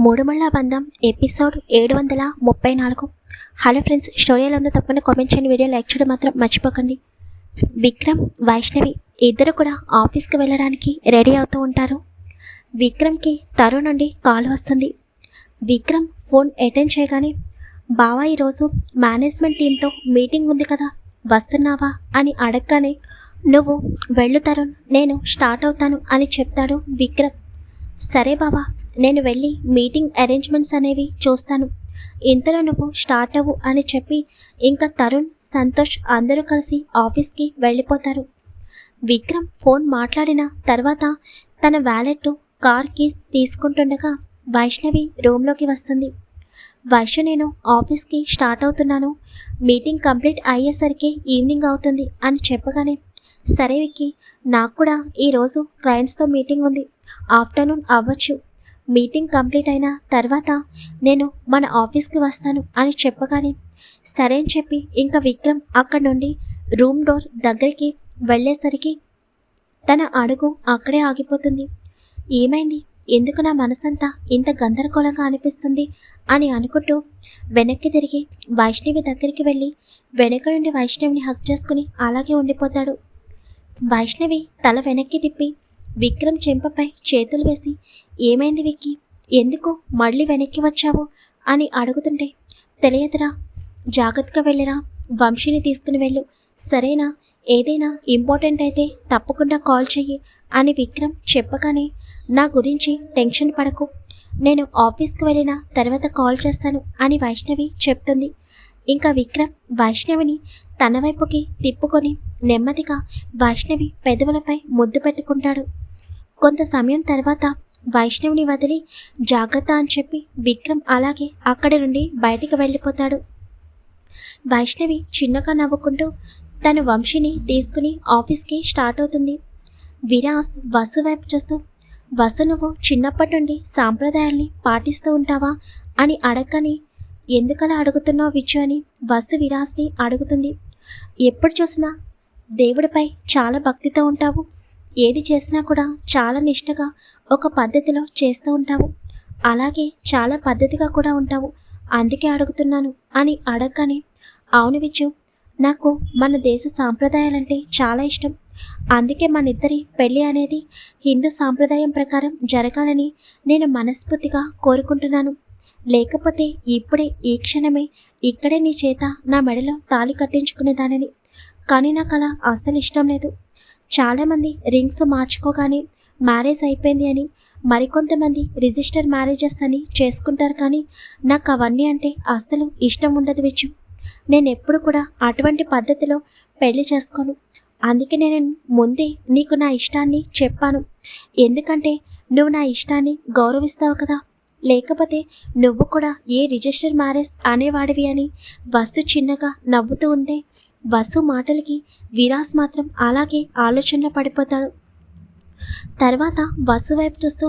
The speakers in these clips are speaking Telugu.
మూడుమళ్ళ బంధం ఎపిసోడ్ ఏడు వందల ముప్పై నాలుగు. హలో ఫ్రెండ్స్ స్టోరీ ఎలా ఉందో తప్పకుండా కామెంట్ చేయండి వీడియో లైక్ చేయడం మాత్రం మర్చిపోకండి. విక్రమ్ వైష్ణవి ఇద్దరు కూడా ఆఫీస్కి వెళ్ళడానికి రెడీ అవుతూ ఉంటారు. విక్రమ్కి తరుణ్ నుండి కాల్ వస్తుంది. విక్రమ్ ఫోన్ అటెండ్ చేయగానే బావా ఈరోజు మేనేజ్మెంట్ టీంతో మీటింగ్ ఉంది కదా వస్తున్నావా? అని అడగగానే నువ్వు వెళ్ళు తరుణ్ నేను స్టార్ట్ అవుతాను అని చెప్తాడు విక్రమ్. సరే బాబా నేను వెళ్ళి మీటింగ్ అరేంజ్మెంట్స్ అనేవి చూస్తాను. ఇంతలో నువ్వు స్టార్ట్ అవ్వు అని చెప్పి ఇంకా తరుణ్ సంతోష్ అందరూ కలిసి ఆఫీస్కి వెళ్ళిపోతారు. విక్రమ్ ఫోన్ మాట్లాడిన తర్వాత తన వ్యాలెట్ కార్ కీస్ తీసుకుంటుండగా వైష్ణవి రూమ్లోకి వస్తుంది. వైష్ణు నేను ఆఫీస్కి స్టార్ట్ అవుతున్నాను. మీటింగ్ కంప్లీట్ అయ్యేసరికి ఈవినింగ్ అవుతుంది అని చెప్పగానే సరే విక్కి నాకు కూడా ఈరోజు క్లయింట్స్తో మీటింగ్ ఉంది. ఆఫ్టర్నూన్ అవ్వచ్చు. మీటింగ్ కంప్లీట్ అయిన తర్వాత నేను మన ఆఫీస్కి వస్తాను అని చెప్పగానే సరే అని చెప్పి ఇంకా విక్రమ్ అక్కడి నుండి రూమ్ డోర్ దగ్గరికి వెళ్ళేసరికి తన అడుగు అక్కడే ఆగిపోతుంది. ఏమైంది? ఎందుకు నా మనసంతా ఇంత గందరగోళంగా అనిపిస్తుంది? అని అనుకుంటూ వెనక్కి తిరిగి వైష్ణవి దగ్గరికి వెళ్ళి వెనక నుండి వైష్ణవిని హక్ చేసుకుని అలాగే ఉండిపోతాడు. వైష్ణవి తల వెనక్కి తిప్పి విక్రమ్ చెంపపై చేతులు వేసి ఏమైంది విక్కి? ఎందుకు మళ్ళీ వెనక్కి వచ్చావు? అని అడుగుతుంటే తెలియదురా. జాగ్రత్తగా వెళ్ళిరా. వంశీని తీసుకుని వెళ్ళు. సరేనా? ఏదైనా ఇంపార్టెంట్ అయితే తప్పకుండా కాల్ చెయ్యి అని విక్రమ్ చెప్పగానే నా గురించి టెన్షన్ పడకు. నేను ఆఫీస్కి వెళ్ళిన తర్వాత కాల్ చేస్తాను అని వైష్ణవి చెప్తుంది. ఇంకా విక్రమ్ వైష్ణవిని తన వైపుకి తిప్పుకొని నెమ్మదిగా వైష్ణవి పెదవులపై ముద్దు పెట్టుకుంటాడు. కొంత సమయం తర్వాత వైష్ణవిని వదిలి జాగ్రత్త అని చెప్పి విక్రమ్ అలాగే అక్కడి నుండి బయటికి వెళ్ళిపోతాడు. వైష్ణవి చిన్నగా నవ్వుకుంటూ తన వంశీని తీసుకుని ఆఫీస్కి స్టార్ట్ అవుతుంది. విరాస్ వసు వైపు చూస్తూ వసు నువ్వు చిన్నప్పటి నుండి సాంప్రదాయాల్ని పాటిస్తూ ఉంటావా అని అడగని ఎందుకలా అడుగుతున్నావు విచ్చు అని వసు విరాస్ని అడుగుతుంది. ఎప్పుడు చూసినా దేవుడిపై చాలా భక్తితో ఉంటావు. ఏది చేసినా కూడా చాలా నిష్టగా ఒక పద్ధతిలో చేస్తూ ఉంటావు. అలాగే చాలా పద్ధతిగా కూడా ఉంటావు. అందుకే అడుగుతున్నాను అని అడగగానే అవును విచ్చు నాకు మన దేశ సాంప్రదాయాలంటే చాలా ఇష్టం. అందుకే మన ఇద్దరి పెళ్ళి అనేది హిందూ సాంప్రదాయం ప్రకారం జరగాలని నేను మనస్ఫూర్తిగా కోరుకుంటున్నాను. లేకపోతే ఇప్పుడే ఈ క్షణమే ఇక్కడే నీ చేత నా మెడలో తాళి కట్టించుకునేదానని. కానీ నాకు అలా అస్సలు ఇష్టం లేదు. చాలామంది రింగ్స్ మార్చుకోగానే మ్యారేజ్ అయిపోయింది అని మరికొంతమంది రిజిస్టర్ మ్యారేజెస్ అని చేసుకుంటారు కానీ నాకు అవన్నీ అంటే అస్సలు ఇష్టం ఉండదు విచ్చు. నేను ఎప్పుడు కూడా అటువంటి పద్ధతిలో పెళ్ళి చేసుకోను. అందుకే నేను ముందే నీకు నా ఇష్టాన్ని చెప్పాను. ఎందుకంటే నువ్వు నా ఇష్టాన్ని గౌరవిస్తావు కదా. లేకపోతే నువ్వు కూడా ఏ రిజిస్టర్ మ్యారేజ్ అనేవాడివి అని వస్తు చిన్నగా నవ్వుతూ ఉంటే వసు మాటలకి విరాస్ మాత్రం అలాగే ఆలోచనలో పడిపోతాడు. తర్వాత వసు వైపు చూస్తూ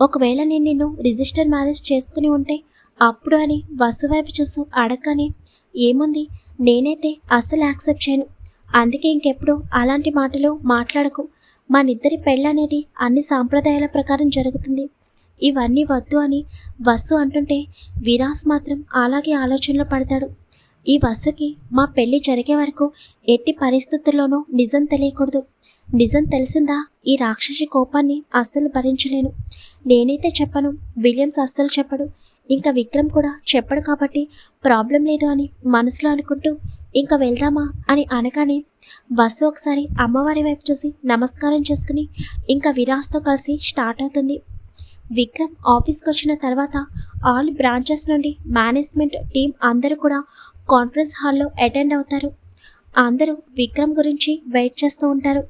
ఒకవేళ నేను నిన్ను రిజిస్టర్ మ్యారేజ్ చేసుకుని ఉంటే అప్పుడు అని వసు వైపు చూస్తూ అడగని ఏముంది? నేనైతే అస్సలు యాక్సెప్ట్ చేయను. అందుకే ఇంకెప్పుడు అలాంటి మాటలు మాట్లాడకు. మనిద్దరి పెళ్ళనేది అన్ని సాంప్రదాయాల ప్రకారం జరుగుతుంది. ఇవన్నీ వద్దు అని వసు అంటుంటే విరాస్ మాత్రం అలాగే ఆలోచనలో పడతాడు. ఈ వసుకి మా పెళ్ళి జరిగే వరకు ఎట్టి పరిస్థితుల్లోనూ నిజం తెలియకూడదు. నిజం తెలిసిందా ఈ రాక్షసి కోపాన్ని అస్సలు భరించలేను. నేనైతే చెప్పను విలియమ్స్ అస్సలు చెప్పడు ఇంకా విక్రమ్ కూడా చెప్పడు కాబట్టి ప్రాబ్లం లేదు అని మనసులో అనుకుంటూ ఇంకా వెళ్దామా అని అనగానే వసు ఒకసారి అమ్మవారి వైపు చూసి నమస్కారం చేసుకుని ఇంకా విరాస్తో కలిసి స్టార్ట్ అవుతుంది. విక్రమ్ ఆఫీస్కి వచ్చిన తర్వాత ఆల్ బ్రాంచెస్ నుండి మేనేజ్మెంట్ టీం అందరూ కూడా కాన్ఫరెన్స్ హాల్లో అటెండ్ అవుతారు. అందరూ విక్రమ్ గురించి వెయిట్ చేస్తూ ఉంటారు.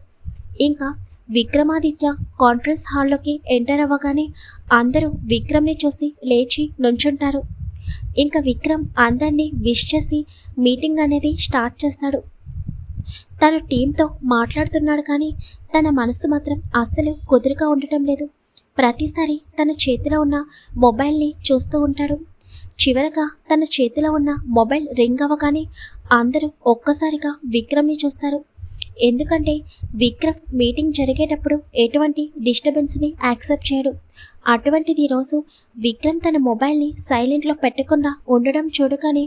ఇంకా విక్రమాదిత్య కాన్ఫరెన్స్ హాల్లోకి ఎంటర్ అవ్వగానే అందరూ విక్రమ్ని చూసి లేచి నుంచుంటారు. ఇంకా విక్రమ్ అందరినీ విష్ చేసి మీటింగ్ అనేది స్టార్ట్ చేస్తాడు. తన టీంతో మాట్లాడుతున్నాడు కానీ తన మనసు మాత్రం అస్సలు కుదురుగా ఉండటం లేదు. ప్రతిసారి తన చేతిలో ఉన్న మొబైల్ని చూస్తూ ఉంటాడు. చివరగా తన చేతిలో ఉన్న మొబైల్ రింగ్ అవ్వగానే అందరూ ఒక్కసారిగా విక్రమ్ని చూస్తారు. ఎందుకంటే విక్రమ్ మీటింగ్ జరిగేటప్పుడు ఎటువంటి డిస్టర్బెన్స్ని యాక్సెప్ట్ చేయడు. అటువంటిది ఈరోజు విక్రమ్ తన మొబైల్ని సైలెంట్లో పెట్టకుండా ఉండడం చూడగానే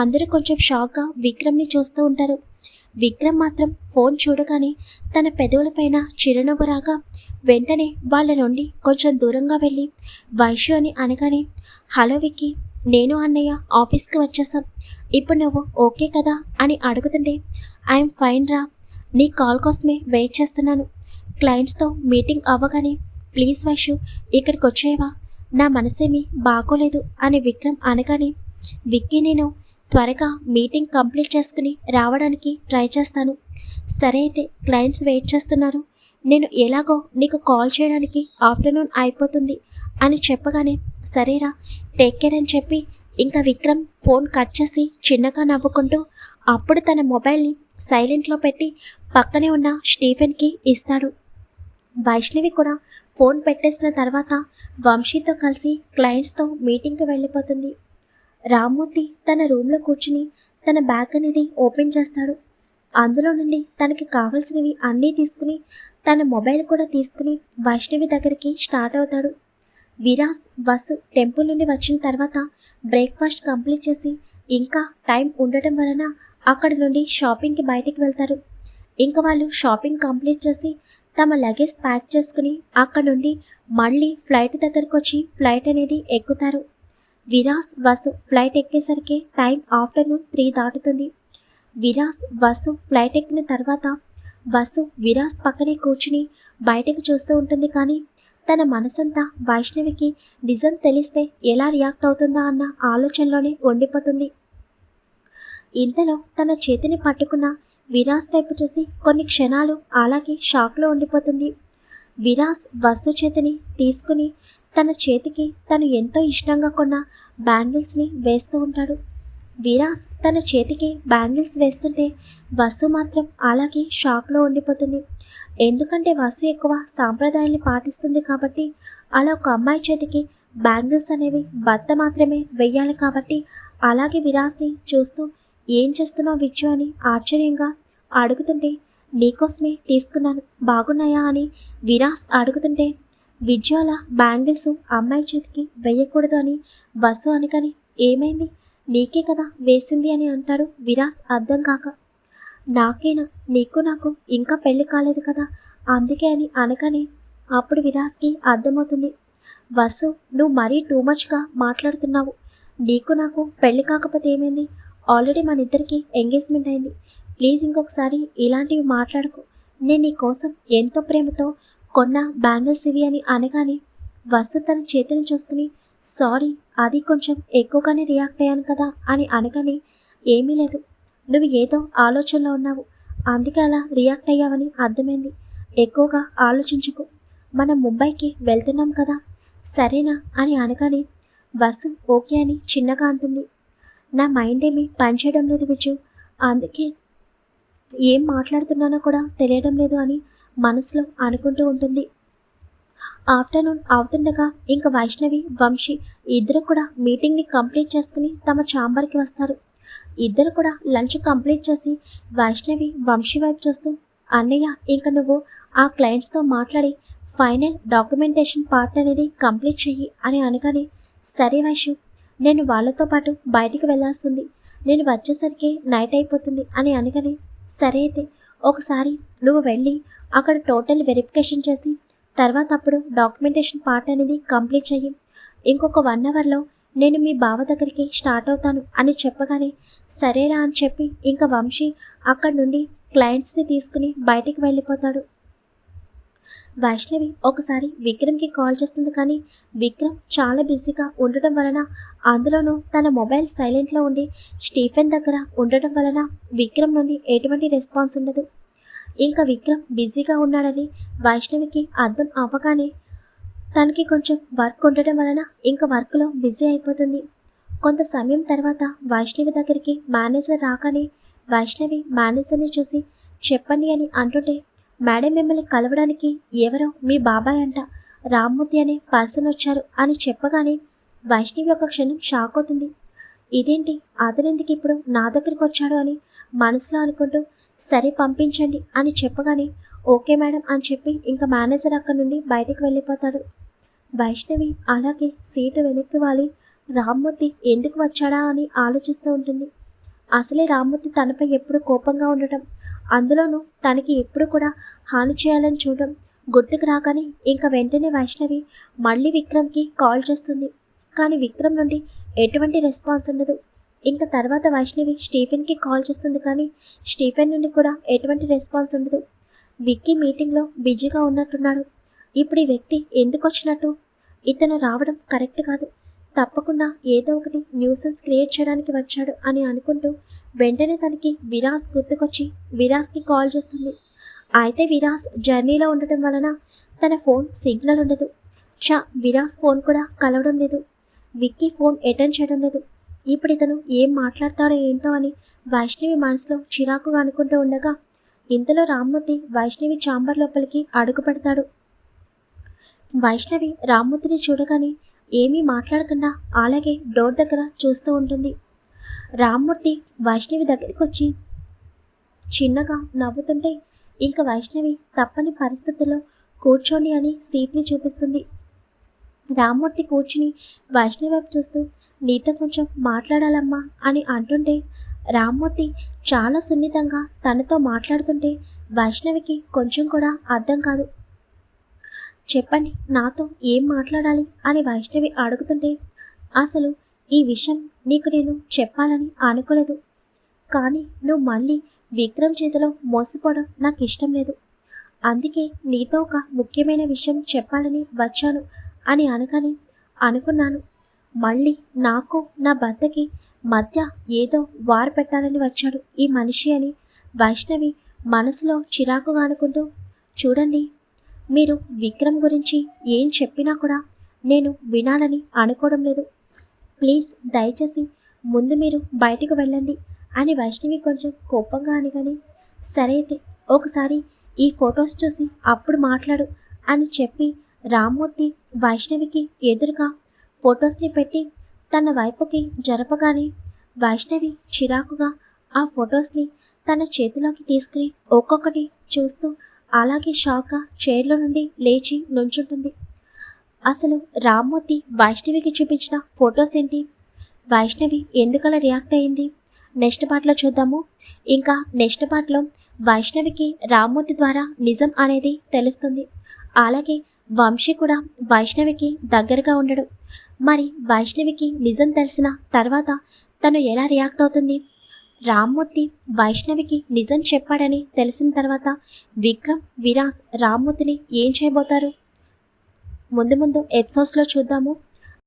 అందరూ కొంచెం షాక్గా విక్రమ్ని చూస్తూ ఉంటారు. విక్రమ్ మాత్రం ఫోన్ చూడగానే తన పెదవులపైన చిరునవ్వు రాగా వెంటనే వాళ్ళ నుండి కొంచెం దూరంగా వెళ్ళి వైశ్యు అని అనగానే హలో విక్కీ నేను అన్నయ్య ఆఫీస్కి వచ్చేసాం ఇప్పుడు నువ్వు ఓకే కదా అని అడుగుతుంటే ఐఎమ్ ఫైన్ రా నీ కాల్ కోసమే వెయిట్ చేస్తున్నాను. క్లయింట్స్తో మీటింగ్ అవ్వగానే ప్లీజ్ వైషు ఇక్కడికి వచ్చేవా నా మనసేమీ బాగోలేదు అని విక్రమ్ అనగానే విక్కీ నేను త్వరగా మీటింగ్ కంప్లీట్ చేసుకుని రావడానికి ట్రై చేస్తాను. సరే అయితే క్లయింట్స్ వెయిట్ చేస్తున్నారు. నేను ఎలాగో నీకు కాల్ చేయడానికి ఆఫ్టర్నూన్ అయిపోతుంది అని చెప్పగానే సరేరా టేక్ కేర్ అని చెప్పి ఇంకా విక్రమ్ ఫోన్ కట్ చేసి చిన్నగా నవ్వుకుంటూ అప్పుడు తన మొబైల్ని సైలెంట్లో పెట్టి పక్కనే ఉన్న స్టీఫెన్కి ఇస్తాడు. వైష్ణవి కూడా ఫోన్ పెట్టేసిన తర్వాత వంశీతో కలిసి క్లయింట్స్తో మీటింగ్కి వెళ్ళిపోతుంది. రామ్మూర్తి తన రూమ్లో కూర్చుని తన బ్యాగ్ అనేది ఓపెన్ చేస్తాడు. అందులో నుండి తనకి కావలసినవి అన్నీ తీసుకుని తన మొబైల్ కూడా తీసుకుని వైష్ణవి దగ్గరికి స్టార్ట్ అవుతాడు. విరాస్ వసు టెంపుల్ నుండి వచ్చిన తర్వాత బ్రేక్ఫాస్ట్ కంప్లీట్ చేసి ఇంకా టైం ఉండటం వలన అక్కడ నుండి షాపింగ్కి బయటికి వెళ్తారు. ఇంకా వాళ్ళు షాపింగ్ కంప్లీట్ చేసి తమ లగేజ్ ప్యాక్ చేసుకుని అక్కడ నుండి మళ్ళీ ఫ్లైట్ దగ్గరకు వచ్చి ఫ్లైట్ అనేది ఎక్కుతారు. విరాస్ వసు ఫ్లైట్ ఎక్కేసరికి టైం ఆఫ్టర్నూన్ త్రీ దాటుతుంది. విరాస్ వసు ఫ్లైట్ ఎక్కిన తర్వాత వసు విరాస్ పక్కనే కూర్చుని బయటకు చూస్తూ ఉంటుంది కానీ తన మనసంతా వైష్ణవికి నిజం తెలిస్తే ఎలా రియాక్ట్ అవుతుందా అన్న ఆలోచనలోనే ఉండిపోతుంది. ఇంతలో తన చేతిని పట్టుకున్న విరాస్ వైపు చూసి కొన్ని క్షణాలు అలాగే షాక్లో ఉండిపోతుంది. విరాస్ వస్తు చేతిని తీసుకుని తన చేతికి తను ఎంతో ఇష్టంగా కొన్న బ్యాంగిల్స్ని వేస్తూ ఉంటాడు. విరాస్ తన చేతికి బ్యాంగిల్స్ వేస్తుంటే వసు మాత్రం అలాగే షాక్లో ఉండిపోతుంది. ఎందుకంటే వసు ఎక్కువ సాంప్రదాయాన్ని పాటిస్తుంది కాబట్టి అలా ఒక అమ్మాయి చేతికి బ్యాంగిల్స్ అనేవి భర్త మాత్రమే వెయ్యాలి కాబట్టి అలాగే విరాస్ని చూస్తూ ఏం చేస్తున్నావు విచ్చు అని ఆశ్చర్యంగా అడుగుతుంటే నీకోసమే తీసుకున్నాను బాగున్నాయా? అని విరాస్ అడుగుతుంటే విద్యాల బ్యాంగిల్స్ అమ్మాయి చేతికి వేయకూడదు అని బస్సు అనుకని ఏమైంది? నీకే కదా వేసింది అని అంటాడు విరాస్ అర్థం కాక. నాకేనా? నీకు నాకు ఇంకా పెళ్ళి కాలేదు కదా. అందుకే అని అనగానే అప్పుడు విరాస్కి అర్థమవుతుంది. వసు నువ్వు మరీ టూ మచ్గా మాట్లాడుతున్నావు. నీకు నాకు పెళ్ళి కాకపోతే ఏమైంది? ఆల్రెడీ మన ఇద్దరికి ఎంగేజ్మెంట్ అయింది. ప్లీజ్ ఇంకొకసారి ఇలాంటివి మాట్లాడకు. నేను నీ కోసం ఎంతో ప్రేమతో కొన్న బ్యాంగిల్స్ ఇవి అని అనగానే వసు తన చేతిని చూసుకుని సారీ అది కొంచెం ఎక్కువగానే రియాక్ట్ అయ్యాను కదా అని అనగానే ఏమీ లేదు. నువ్వు ఏదో ఆలోచనలో ఉన్నావు. అందుకే అలా రియాక్ట్ అయ్యావని అర్థమైంది. ఎక్కువగా ఆలోచించుకు. మనం ముంబైకి వెళ్తున్నాం కదా. సరేనా? అని అనగానే బస్సు ఓకే అని చిన్నగా అంటుంది. నా మైండ్ ఏమీ పనిచేయడం లేదు విజు. అందుకే ఏం మాట్లాడుతున్నానో కూడా తెలియడం లేదు అని మనసులో అనుకుంటూ ఉంటుంది. ఆఫ్టర్నూన్ అవుతుండగా ఇంకా వైష్ణవి వంశీ ఇద్దరు కూడా మీటింగ్ని కంప్లీట్ చేసుకుని తమ ఛాంబర్కి వస్తారు. ఇద్దరు కూడా లంచ్ కంప్లీట్ చేసి వైష్ణవి వంశీ వైపు చూస్తూ అన్నయ్య ఇంకా నువ్వు ఆ క్లయింట్స్తో మాట్లాడి ఫైనల్ డాక్యుమెంటేషన్ పార్ట్ అనేది కంప్లీట్ చెయ్యి అని అనగానే సరే వైషు నేను వాళ్ళతో పాటు బయటికి వెళ్ళాల్సింది. నేను వచ్చేసరికి నైట్ అయిపోతుంది అని అనగానే సరే అయితే ఒకసారి నువ్వు వెళ్ళి అక్కడ టోటల్ వెరిఫికేషన్ చేసి తర్వాత అప్పుడు డాక్యుమెంటేషన్ పార్ట్ అనేది కంప్లీట్ చెయ్యి. ఇంకొక వన్ అవర్లో నేను మీ బావ దగ్గరికి స్టార్ట్ అవుతాను అని చెప్పగానే సరేరా అని చెప్పి ఇంకా వంశీ అక్కడి నుండి క్లయింట్స్ని తీసుకుని బయటికి వెళ్ళిపోతాడు. వైష్ణవి ఒకసారి విక్రమ్కి కాల్ చేస్తుంది కానీ విక్రమ్ చాలా బిజీగా ఉండటం వలన అందులోనూ తన మొబైల్ సైలెంట్లో ఉండి స్టీఫెన్ దగ్గర ఉండటం వలన విక్రమ్ నుండి ఎటువంటి రెస్పాన్స్ ఉండదు. ఇంకా విక్రమ్ బిజీగా ఉన్నాడని వైష్ణవికి అర్థం అవ్వగానే తనకి కొంచెం వర్క్ ఉండటం వలన ఇంకా వర్క్లో బిజీ అయిపోతుంది. కొంత సమయం తర్వాత వైష్ణవి దగ్గరికి మేనేజర్ రాగానే వైష్ణవి మేనేజర్ని చూసి చెప్పండి అని అంటుంటే మేడం మిమ్మల్ని కలవడానికి ఎవరో మీ బాబాయ్ అంట రామ్మూర్తి అనే పర్సన్ వచ్చారు అని చెప్పగానే వైష్ణవి ఒక క్షణం షాక్ అవుతుంది. ఇదేంటి? అతనెందుకు ఇప్పుడు నా దగ్గరికి వచ్చాడు? అని మనసులో అనుకుంటూ సరే పంపించండి అని చెప్పగానే ఓకే మేడం అని చెప్పి ఇంకా మేనేజర్ అక్కడి నుండి బయటికి వెళ్ళిపోతాడు. వైష్ణవి అలాగే సీటు వెనక్కి వాలి రామ్మూర్తి ఎందుకు వచ్చాడా అని ఆలోచిస్తూ ఉంటుంది. అసలే రామ్మూర్తి తనపై ఎప్పుడు కోపంగా ఉండటం అందులోనూ తనకి ఎప్పుడు కూడా హాని చేయాలని చూడడం గుర్తుకు రాగానే ఇంకా వెంటనే వైష్ణవి మళ్ళీ విక్రమ్కి కాల్ చేస్తుంది. కానీ విక్రమ్ నుండి ఎటువంటి రెస్పాన్స్ ఉండదు. ఇంకా తర్వాత వైష్ణవి స్టీఫెన్కి కాల్ చేస్తుంది కానీ స్టీఫెన్ నుండి కూడా ఎటువంటి రెస్పాన్స్ ఉండదు. విక్కీ మీటింగ్లో బిజీగా ఉన్నట్టున్నాడు. ఇప్పుడు ఈ వ్యక్తి ఎందుకు వచ్చినట్టు? ఇతను రావడం కరెక్ట్ కాదు. తప్పకుండా ఏదో ఒకటి న్యూసెన్స్ క్రియేట్ చేయడానికి వచ్చాడు అని అనుకుంటూ వెంటనే తనకి విరాస్ గుర్తుకొచ్చి విరాస్కి కాల్ చేస్తుంది. అయితే విరాస్ జర్నీలో ఉండటం వలన తన ఫోన్ సిగ్నల్ ఉండదు. చా విరాస్ ఫోన్ కూడా కలవడం లేదు. విక్కీ ఫోన్ అటెండ్ చేయడం లేదు. ఇప్పుడు ఇతను ఏం మాట్లాడతాడో ఏంటో అని వైష్ణవి మనసులో చిరాకుగా అనుకుంటూ ఉండగా ఇంతలో రామ్మూర్తి వైష్ణవి చాంబర్ లోపలికి అడుగు పెడతాడు. వైష్ణవి రామ్మూర్తిని చూడగానే ఏమీ మాట్లాడకుండా అలాగే డోర్ దగ్గర చూస్తూ ఉంటుంది. రామ్మూర్తి వైష్ణవి దగ్గరికి వచ్చి చిన్నగా నవ్వుతుంటే ఇంకా వైష్ణవి తప్పని పరిస్థితుల్లో కూర్చోండి అని సీట్ని చూపిస్తుంది. రామ్మూర్తి కూర్చుని వైష్ణవి వైపు చూస్తూ నీతో కొంచెం మాట్లాడాలమ్మా అని అంటుంటే రామ్మూర్తి చాలా సున్నితంగా తనతో మాట్లాడుతుంటే వైష్ణవికి కొంచెం కూడా అర్థం కాదు. చెప్పండి నాతో ఏం మాట్లాడాలి? అని వైష్ణవి అడుగుతుంటే అసలు ఈ విషయం నీకు నేను చెప్పాలని అనుకోలేదు. కానీ నువ్వు మళ్ళీ విక్రమ్ చేతిలో మోసపోవడం నాకు ఇష్టం లేదు. అందుకే నీతో ఒక ముఖ్యమైన విషయం చెప్పాలని వచ్చాను. అని అనగానే అనుకున్నాను. మళ్ళీ నాకు నా భర్తకి మధ్య ఏదో వారు పెట్టాలని వచ్చాడు ఈ మనిషి అని వైష్ణవి మనసులో చిరాకుగా అనుకుంటూ చూడండి మీరు విక్రమ్ గురించి ఏం చెప్పినా కూడా నేను వినాలని అనుకోవడం లేదు. ప్లీజ్ దయచేసి ముందు మీరు బయటకు వెళ్ళండి అని వైష్ణవి కొంచెం కోపంగా అనగానే సరే అయితే ఒకసారి ఈ ఫొటోస్ చూసి అప్పుడు మాట్లాడు అని చెప్పి రామ్మూర్తి వైష్ణవికి ఎదురుగా ఫొటోస్ని పెట్టి తన వైపుకి జరపగానే వైష్ణవి చిరాకుగా ఆ ఫొటోస్ని తన చేతిలోకి తీసుకుని ఒక్కొక్కటి చూస్తూ అలాగే షాక్గా చైర్లో నుండి లేచి నుంచుంటుంది. అసలు రామ్మూర్తి వైష్ణవికి చూపించిన ఫొటోస్ ఏంటి? వైష్ణవి ఎందుకలా రియాక్ట్ అయింది? నెక్స్ట్ పార్ట్లో చూద్దాము. ఇంకా నెక్స్ట్ పార్ట్లో వైష్ణవికి రామ్మూర్తి ద్వారా నిజం అనేది తెలుస్తుంది. అలాగే వంశీ కూడా వైష్ణవికి దగ్గరగా ఉండడు. మరి వైష్ణవికి నిజం తెలిసిన తర్వాత తను ఎలా రియాక్ట్ అవుతుంది? రామ్మూర్తి వైష్ణవికి నిజం చెప్పాడని తెలిసిన తర్వాత విక్రమ్ విరాస్ రామ్మూర్తిని ఏం చేయబోతారు? ముందు ముందు ఎపిసోడ్స్లో చూద్దాము.